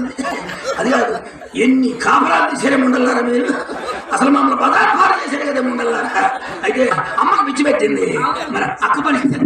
పట్టింది అది కాదు. ఎన్ని కాపరాలు తీసేరే ముండల్లారా మీరు? అసలు మమ్మల్ని పదార్థాలు చేసేరే కదా ముండల్లారా? అయితే అమ్మకు పిచ్చి పెట్టింది. మరి అక్క పరిస్థితి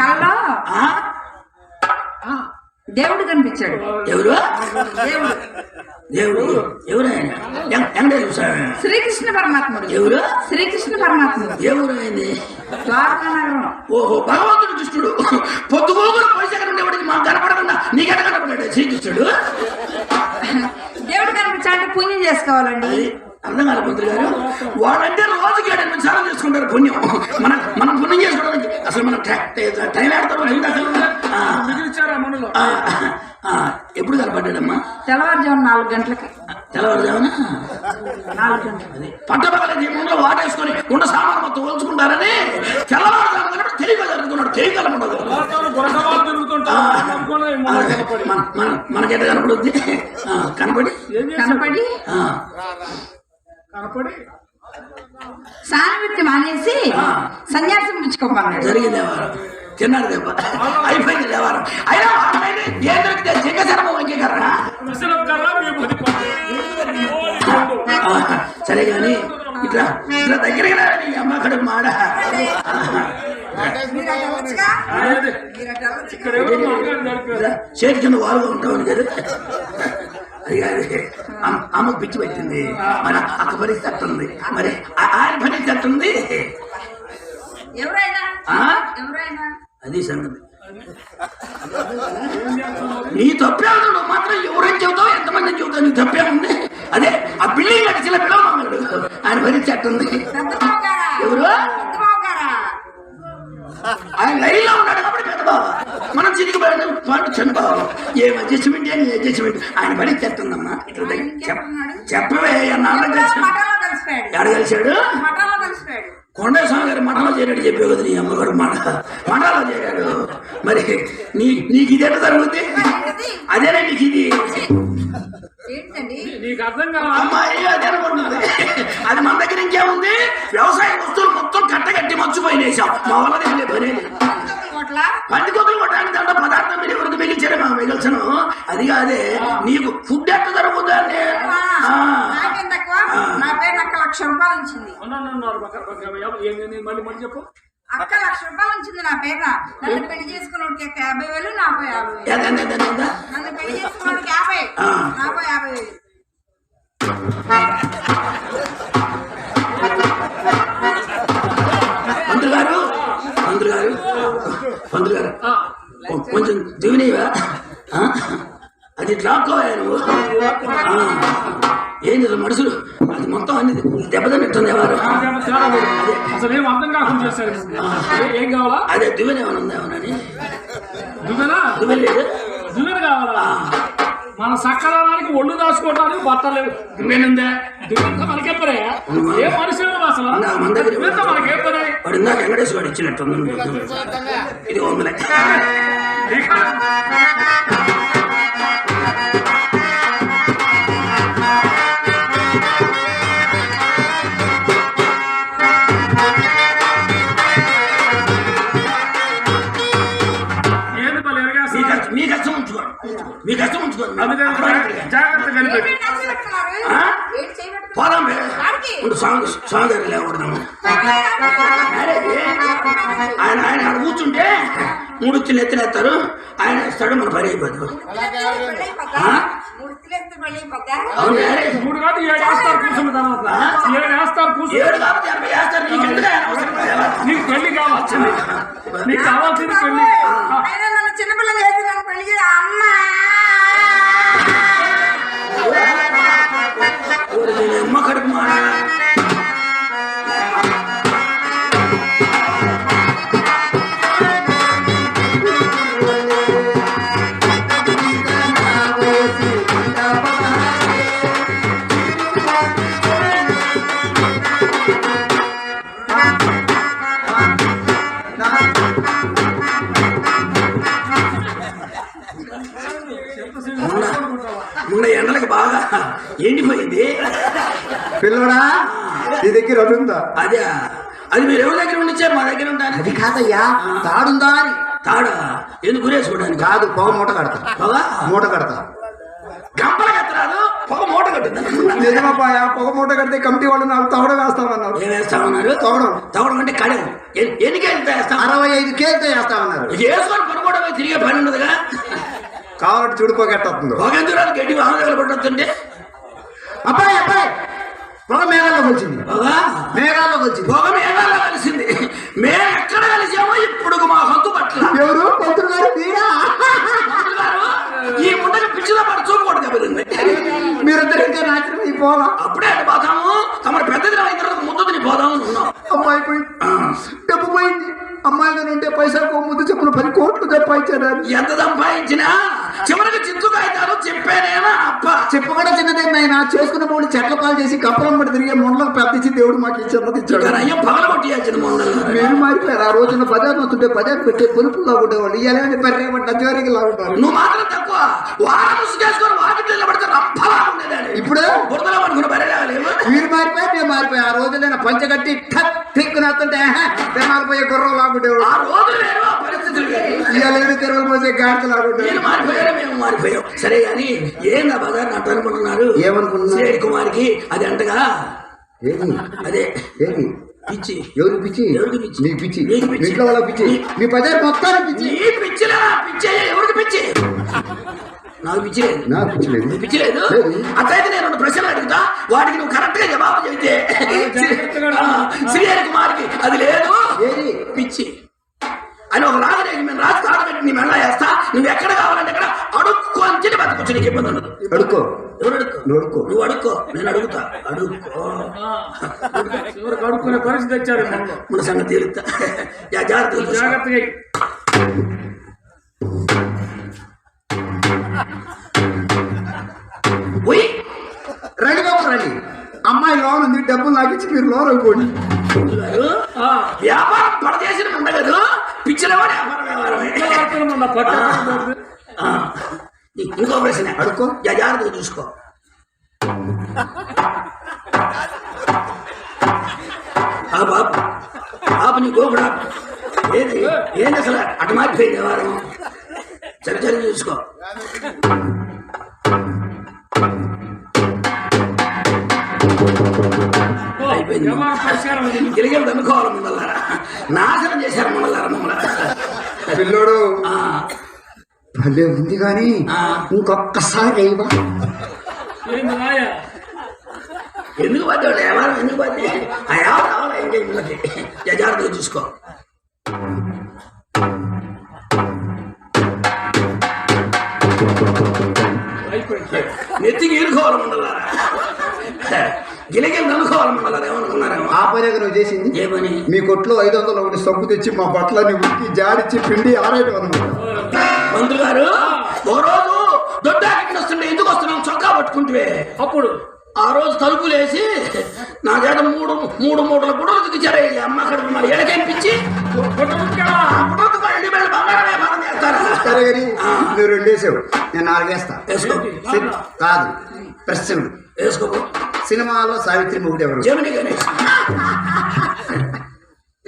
కళ్ళలో ఆ? దేవుడు కనిపించాడు. ఎవరు? దేవుడు. దేవుడు. ఎవరు ఆయన? ఎం- వెంకటేశ్వర స్వామి. శ్రీకృష్ణ పరమాత్ముడు. ఎవరు? శ్రీకృష్ణ పరమాత్ముడు. ఎవరు అయింది ద్వారకా నగరం ఓహో భగవంతుడు కృష్ణుడు. పొద్దుగోగులు పోయిసెక్కడ ఉండేవాడికి మాకు కనపడకుండా నీకెట కనపడ్డాడు శ్రీకృష్ణుడు? దేవుడు కనిపించాలంటే పుణ్యం చేసుకోవాలండి. అర్థం కాదు మంత్రి గారు. వాళ్ళంటే రోజుకి ఏడు ఎనిమిది సార్లు చేసుకుంటారు పుణ్యం. మనం మనం పుణ్యం చేసుకోవడానికి అసలు మనం టై- ఆడతాం అసలు ఎప్పుడు కనపడ్డాడమ్మా తెల్లవారుజాము నాలుగు గంటలకి. తెల్లవారుజామున నాలుగు దీపంలో వాటేసుకొని ఉండ సామాను మొత్తం ఉంచుకుంటారని తెల్లవారుజాము కనుక తెలియక జరుగుతున్నాడు. తెలియక ఉండదు. వాతావరణం గురకవాళ్ళు తిరుగుతుంటారు. నమ్ముకోలే ఆ, మొన్న కనపడి. మన మన- మనకెట్ట కనపడుద్ది. కనపడి? కనపడి? ఆ, కనపడి? సాన్నిధ్యం మానేసి సన్యాసం పుచ్చుకోమన్నాడు జరిగింది తిన్నారు తిన్నాడు దెబ్బ అయిపోయింది దేవారం అయినా వాళ్ళని ఏ దొరికితే సింగశరమ వంకీకరణ సరే కానీ ఇట్లా ఇట్లా దగ్గరికి రాని అమ్మ కడుపు మాడ. చేతి కింద వారుగా ఉంటామని కదా. కాదు. అమ్మ- అమ్మకు పిచ్చి పెట్టింది. మన అక్క పరిస్థితి అట్టుంది. మరి ఆ- ఆయన పరిస్థితి అట్టుంది. అది సంగతి. నీ తప్పే ఉంది నువ్వు మాత్రం ఎవరైనా చెబుతావు ఎంతమంది చెబుతావు నీ తప్పే ఉంది అదే ఆ బిల్డింగ్ పిలవమన్నాడు ఆయన పెద్ద బావ గారా? ఎవరు? ఆయన లైన్లో ఉన్నాడు కాబట్టి పెద్ద బావ మనం చిరిగి పాటు చిన్న బావ ఏం అడ్జస్ట్మెంట్ ఏం అడ్జస్ట్మెంట్? ఆయన పని చెప్తుందమ్మా ఇట్లా చెప్పవే నాన్న కలిసి ఎడ కలిశాడు? మఠంలో కలిసిపోయాడు కొండ స్వామి గారు మఠంలో చేరాడు చెప్పే కదా నీ అమ్మగారు. మాట మఠంలో చేరాడు. మరి నీ నీకు ఇది ఎట్లా జరుగుద్ది? అదేనే నీకు ఇది? ఏంటండి? నీకు అర్థం కాదు అమ్మాయి అదే అనుకుంటుంది అది మన దగ్గర ఇంకేముంది? వ్యవసాయ వస్తువులు మొత్తం కట్టగట్టి మర్చిపోయినేసాం మా వల్ల ఏం పని కోట్ల పందికొక్కలు కొట్టడానికి దాంట్లో పదార్థం మీరు ఎవరికి మిగిల్చారే మాకు మిగిల్చను. అది కాదే నీకు ఫుడ్ అని ఆ. నాకేం తక్కువ నా పేరు అక్క లక్ష రూపాయలు ఏంది? మళ్ళీ మళ్ళీ చెప్పు. అక్క లక్ష రూపాయలు ఉంచింది నా పేరున నన్ను పెళ్ళి చేసుకున్నోడికి ఒక యాభై వేలు నాకు యాభై వేలు? నన్ను పెళ్ళి చేసుకున్నోడికి యాభై. నాకు యాభై వేలు. దివినీవా అది లాక్కోవా నువ్వు. ఏంది మనుషులు? అది మొత్తం అన్ని దెబ్బతిన్నట్టుంది ఎవరు. అసలు ఏం అర్థం కాకుండా చేశారు? ఏ- కావాలా? అదే దివెన ఏమైనా ఉందా దువ్వెనా? దివెన కావాలా? మన సకాలానికి ఒళ్ళు దాచుకోవడానికి బట్టలు దువ్వెనుందే దువ్వెంత మనకెప్పరే ఏ మనిషి అసలు? నా మన దగ్గర మనకెప్పరే వాడు ఇందాక వెంకటేశ్వర వాడు ఇచ్చినట్టుంది ఇది వందలే మీ కష్టం ఉంచుకోండి మీ కష్టం ఉంచుకోండి జాగ్రత్త కలిపి ఏంటి స్వామి గారు లేకూడదాము మ్యారేజ్ ఆయన ఆయన కూర్చుంటే మూడు ఇచ్చిన ఎత్తులేస్తారు ఆయన ఇస్తాడు మన పని అయిపోతుంది? మూడు కాదు ఏడు వేస్తారు కూర్చున్న తర్వాత. ఏడు వేస్తారు కూర్చుని నీకు పెళ్ళి కావాల్సింది. నీకు పెళ్ళి. చిన్నపిల్లలు నన్ను పెళ్ళి అమ్మా! పిల్లడా? నీ దగ్గర ఒకటి ఉందా? అదే. అది మీరు ఎవరి దగ్గర ఉండిచ్చారు? మా దగ్గర ఉంటాను అది కాదయ్యా తాడుందా అని. తాడా? ఎందుకు గురేసుకోవడానికి కాదు పొగ మూట కడతా. బాగా మూట కడతా. గంపలకి ఎత్తరాదు పొగ మూట కట్టింది నిజమబ్బాయ పొగ మూట కడితే కమిటీ వాళ్ళు నాకు తవడ వేస్తామన్నారు. ఏం వేస్తామన్నారు? తవడం. తవడం అంటే కడెం. ఎన్ని- కేజీలు వేస్తాం అరవై ఐదు కేజీతో వేస్తామన్నారు చేసుకొని పనుకోవడం తిరిగే పని ఉండదుగా? కాబట్టి చూడు పొగెట్టొస్తుందో. పొగెందురాలు గడ్డి వాహన దగ్గర పడుతుంటే అబ్బాయి అబ్బాయి పొగ మేఘాల్లోకి వచ్చింది. పొగ మేఘాల్లోకి వచ్చింది. పొగ మేఘాల్లో కలిసింది. మేము ఎక్కడ కలిసామో ఇప్పుడు మా హంతు పట్ల. ఎవరు? పంతులు గారు ఈ ముండకి పిచ్చిలో పడి చూడకూడదు దెబ్బతింది. మీరిద్దరు ఇంకా నాచరం ఈ పోలా అప్పుడే అటు పోతాము. తమ పెద్ద దినం అయిన తర్వాత తిని పోదాము అమ్మాయి డబ్బు పోయింది. అమ్మాయిగా ఉంటే పైసలకు ముందు చెప్పిన పది కోట్లు సంపాదించారు. ఎంత సంపాదించినా? చివరికి చింతు కాగితాలు చెప్పానేనా? అప్ప చెప్ప కూడా చిన్నదే నాయన. చేసుకున్న మూడు చెట్ల పాలు చేసి కప్పలం పడి తిరిగే మొండలకు పెద్ద ఇచ్చి దేవుడు మాకు ఇచ్చి ఇచ్చాడు అయ్యం పగల కొట్టియాల్సింది మొండలు. మీరు మారిపోయారు. ఆ రోజున బజార్ వస్తుంటే బజార్ పెట్టే పొలుపులా ఉండేవాళ్ళు. బర్రె పడ్డ జోరికి లాగుంటారు నువ్వు మాత్రం తక్కువ. వారం ముసుగేసుకొని వాకిట్లో నిలబడితే రప్పలా ఉండేదాన్ని. ఇప్పుడు? బురదలో పడుకుని మీరు మారిపోయారు నేను మారిపోయా ఆ రోజు నేను పంచగట్టి ఠక్ ఠిక్ నత్తుంటే తిరణాలు పోయే గుర్రం లాగుండేవాడు ఆ రోజు వేరు ఆ పరిస్థితులు వేరు. ఇవాళ తిరుమల పోసే గాడిద లాగుండేవాడు మీరు మారిపోయారు మేము మారిపోయాం. సరే బజార్ నట్టు అనుకుంటున్నారు? ఏమనుకుంటున్నారు? శ్రేణి కుమార్కి అది అంటగా? ఏది? అదే. ఏది? పిచ్చి. ఎవరు పిచ్చి? ఎవరికి పిచ్చి? నీకు పిచ్చి. ఇంట్లో వాళ్ళ పిచ్చి. నీ- మీ బజార్ మొత్తానికి పిచ్చి. నీ పిచ్చిలా పిచ్చి ఎవరికి పిచ్చి? నాకు పిచ్చి లేదు. నాకు పిచ్చి లేదు. పిచ్చి లేదు. లేదు. అట్లయితే నేను రెండు ప్రశ్నలు అడుగుతా. వాటికి నువ్వు కరెక్ట్గా జవాబు చెబితే శ్రీహరి కుమార్కి అది లేదు. పిచ్చి. అని ఒక రాజరేఖ మేము రాజు తాడబెట్టి నీ మెళ్ళ వేస్తా. నువ్వు ఎక్కడ కావాలంటే ఎక్కడ అడుక్కో అని చెప్పి బతకొచ్చు నీకు ఇబ్బంది ఉండదు. అడుక్కో. ఎవరు అడుక్కో? నువ్వు అడుక్కో. నువ్వు అడుక్కో. నేను అడుగుతా. అడుక్కో. చివరికి అడుక్కునే పరిస్థితి మనలో మన సంగతి తేలుతా యా, జాగ్రత్తగా చూసుకో. రండి బాబు రండి. అమ్మాయి లోన్ ఉంది డబ్బులు నాకు ఇచ్చి మీరు లోన్ ఆ, వ్యాపారం పడచేసిన ఉండగదు పిచ్చిలో ఇంకో ప్రశ్న. అడుక్కో. యా, జాగ్రత్తగా చూసుకో. ఆ బాబు. పాప నీ గోపుడు. ఏది? ఏంది అసలు? అటు మారిపోయింది వ్యవహారం. సరి చూసుకో. అయిపోయింది. దన్నుకోవాలి ముందల్లారా నాశనం చేశారు ముందల్లారా మమ్మల్ని. పిల్లోడు. ఆ, భలే ఉంది కానీ ఆ. ఇంకొక్కసారి ఎందుకు పడ్డాడు? ఎవరు ఎందుకు పడ్డి ఎవరు రావాలి? ఇంకే ముందకి? యా, జాగ్రత్తగా చూసుకో నెత్తికి ముందల్లారా గిలిగిలి దన్నుకోవాలి ముందల్లారా ఏమనుకున్నారేమో ఆ పని నువ్వు చేసింది? ఏమని? మీ కొట్లో ఐదు వందలు ఒకటి సబ్బు తెచ్చి మా బట్టలని ఉక్కి జాడిచ్చి పిండి ఆరేయటం అనమాట మంత్రి గారు ఓ రోజు దొడ్డాకి వస్తుంటే ఎందుకు వస్తున్నాం చొక్కా పట్టుకుంటే అప్పుడు? ఆ రోజు తలుపులు వేసి నా చేత మూడు మూడు మూటల గుడ్డలు దిగిచారు అమ్మ అక్కడ మరి ఎడకెంపించి నువ్వు రెండు వేసావు. నేను నాలుగేస్తా. కాదు. ప్రశ్నలు వేసుకో సినిమాలో సావిత్రి మొగుడు ఎవరు? జమిని గణేష్.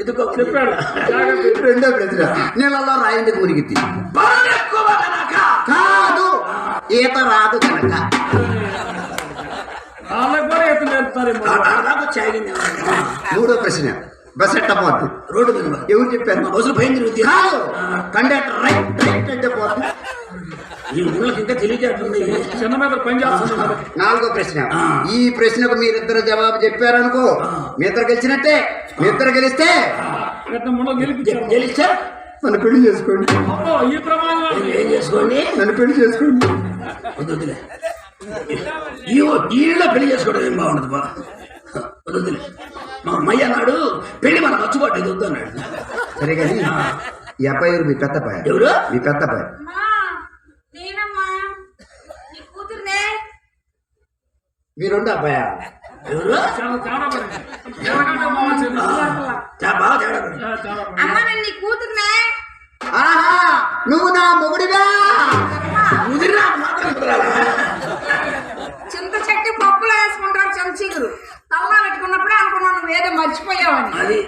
ఎందుకో రెండో ప్రశ్న నీళ్ళలో రాయింది కాదు. ఈత రాదు కనుక. మూడో ప్రశ్న. బస్ ఎట్ట పోద్ది. రోడ్డు మీద. ఎవరు చెప్పారు? బస్సులు పైన తిరుగుతుంది కండక్టర్ రైట్ రైట్ అంటే పోద్ది. ఈ ఊళ్ళకి ఇంకా తెలియజేస్తుంది. చిన్న మీద పని చేస్తుంది కదా. నాలుగో ప్రశ్న. ఈ ప్రశ్నకు మీరిద్దరు జవాబు చెప్పారనుకో మీ ఇద్దరు గెలిచినట్టే మీ ఇద్దరు గెలిస్తే? గెలిస్తే నన్ను పెళ్ళి చేసుకోండి. ఈ ప్రమాదం ఏం చేసుకోండి? నన్ను పెళ్ళి చేసుకోండి. వద్దులే ఈ ఈళ్ళలో పెళ్ళి చేసుకోవడం ఏం బాగుండదు బా. వద్దులే మా అమ్మయ్య అన్నాడు పెళ్ళి మన ఖర్చుబాటు ఇది వద్దు అన్నాడు. సరే కానీ ఈ అబ్బాయి ఎవరు? మీ పెద్ద అబ్బాయి ఎవరు? మీ పెద్ద అబ్బాయి అమ్మా నేనమ్మా నీ కూతురునే మీ రెండు అబ్బాయా ఎవరు చాలా తేడా పడింది ఎవరికంటే మామ చెల్లి. చా- బాగా తేడా పడింది. ఆ, అమ్మ నేను నీ కూతురునే. ఆహా నువ్వు నా మొగుడిగా? చింత చెట్టు పప్పులో వేసుకుంటారు చెంచీగురు. తల్లా పెట్టుకున్నప్పుడే అనుకున్నాను నువ్వు ఏదో మర్చిపోయావని. అది.